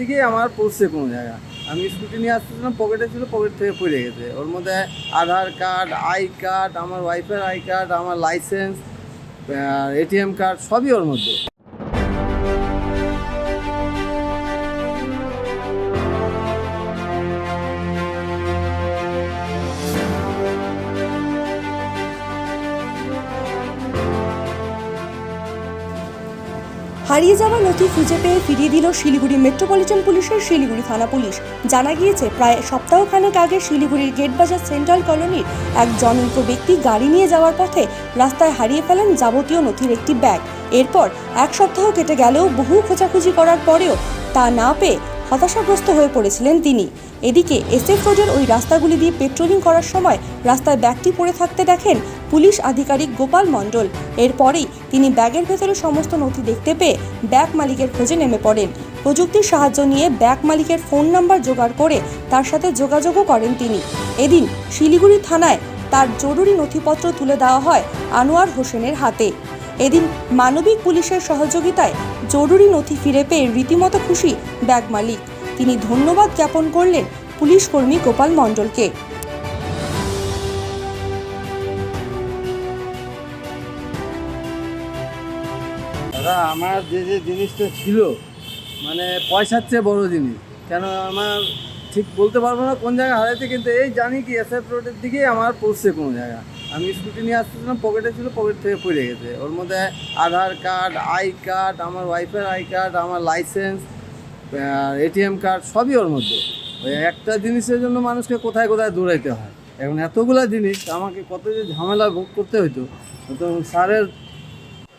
দিকে আমার পৌঁছে কোনো জায়গা। আমি স্কুটি নিয়ে আসতেছিলাম পকেটে ছিল পকেট থেকে পড়ে গেছে। ওর মধ্যে আধার কার্ড আই কার্ড আমার ওয়াইফের আই কার্ড আমার লাইসেন্স এটিএম কার্ড সবই ওর মধ্যে। হারিয়ে যাওয়া নথি খুঁজে পেয়ে ফিরিয়ে দিল শিলিগুড়ি মেট্রোপলিটন পুলিশের শিলিগুড়ি থানা পুলিশ। জানা গিয়েছে, প্রায় সপ্তাহখানেক আগে শিলিগুড়ির গেটবাজার সেন্ট্রাল কলোনির এক জনৈক ব্যক্তি গাড়ি নিয়ে যাওয়ার পথে রাস্তায় হারিয়ে ফেলেন যাবতীয় নথির একটি ব্যাগ। এরপর এক সপ্তাহ কেটে গেলেও বহু খোঁজাখুঁজি করার পরেও তা না পেয়ে হতাশাগ্রস্ত হয়ে পড়েছিলেন তিনি। এদিকে এসএফ রোডের ওই রাস্তাগুলি দিয়ে পেট্রোলিং করার সময় রাস্তায় ব্যাগটি পড়ে থাকতে দেখেন পুলিশ আধিকারিক গোপাল মণ্ডল। এরপরেই তিনি ব্যাগের ভেতরে সমস্ত নথি দেখতে পেয়ে ব্যাগ মালিকের খোঁজে নেমে পড়েন। প্রযুক্তির সাহায্য নিয়ে ব্যাগ মালিকের ফোন নাম্বার জোগাড় করে তার সাথে যোগাযোগও করেন তিনি। এদিন শিলিগুড়ি থানায় তার জরুরি নথিপত্র তুলে দেওয়া হয় আনোয়ার হোসেনের হাতে। এদিন মানবিক পুলিশের সহযোগিতায় জরুরি নথি ফিরে পেয়ে রীতিমতো খুশি ব্যাগ মালিক। তিনি ধন্যবাদ জ্ঞাপন করলেন পুলিশ কর্মী গোপাল মণ্ডলকে। দাদা, আমার যে যে জিনিসটা ছিল মানে পয়সার চেয়ে বড় জিনিস। কেন আমার ঠিক বলতে পারব না কোন জায়গায় হারাইছে, কিন্তু এই জানি কি এস এফ রোডের দিকেই আমার পড়ছে কোনো জায়গা। আমি স্কুটি নিয়ে আসতেছিলাম পকেটে ছিল পকেট থেকে পড়ে গেছে। ওর মধ্যে আধার কার্ড আই কার্ড আমার ওয়াইফের আই কার্ড আমার লাইসেন্স এটিএম কার্ড সবই ওর মধ্যে। ওই একটা জিনিসের জন্য মানুষকে কোথায় কোথায় দৌড়াইতে হয়। এখন এতগুলো জিনিস, আমাকে কত যে ঝামেলা ভোগ করতে হতো তো স্যারের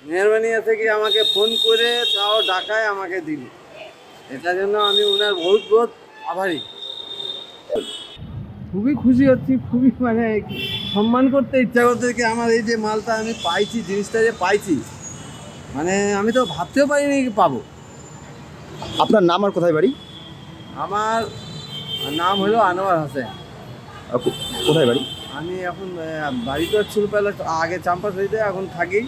মেহরবানি থেকে আমাকে ফোন করে তাও ডাকায় আমাকে দিল। এটার জন্য আমি ওনার বহুত বহুত আভারী। খুবই খুশি হচ্ছি খুবই মানে সম্মান করতে ইচ্ছা করতে কি আমার এই যে মালটা আমি পাইছি জিনিসটা যে পাইছি মানে আমি তো ভাবতেও পারিনি কি পাবো। আপনার নাম আর কোথায় বাড়ি? আমার নাম হলো আনোয়ার হোসেন। কোথায় বাড়ি? আমি এখন বাড়ি তো ছিল পেলে আগে চাম্পাস হইতে এখন থাকি।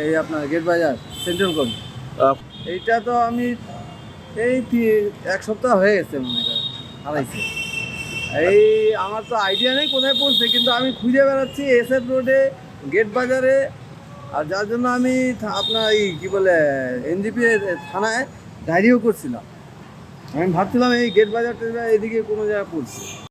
এই আপনার গেট বাজার সেন্ট্রাল আহ, এইটা তো আমি এই এক সপ্তাহ হয়ে গেছে মনে করেন হারাইছে। এই আমার তো আইডিয়া নেই কোথায় পড়ছে কিন্তু আমি খুঁজে বেড়াচ্ছি এস এসএফ রোডে গেট বাজারে। আর যার জন্য আমি আপনার এই কী বলে এনজিপি থানায় ডায়েরিও করছিলাম। আমি ভাবছিলাম এই গেট বাজারটা এদিকে কোনো জায়গায় পড়ছে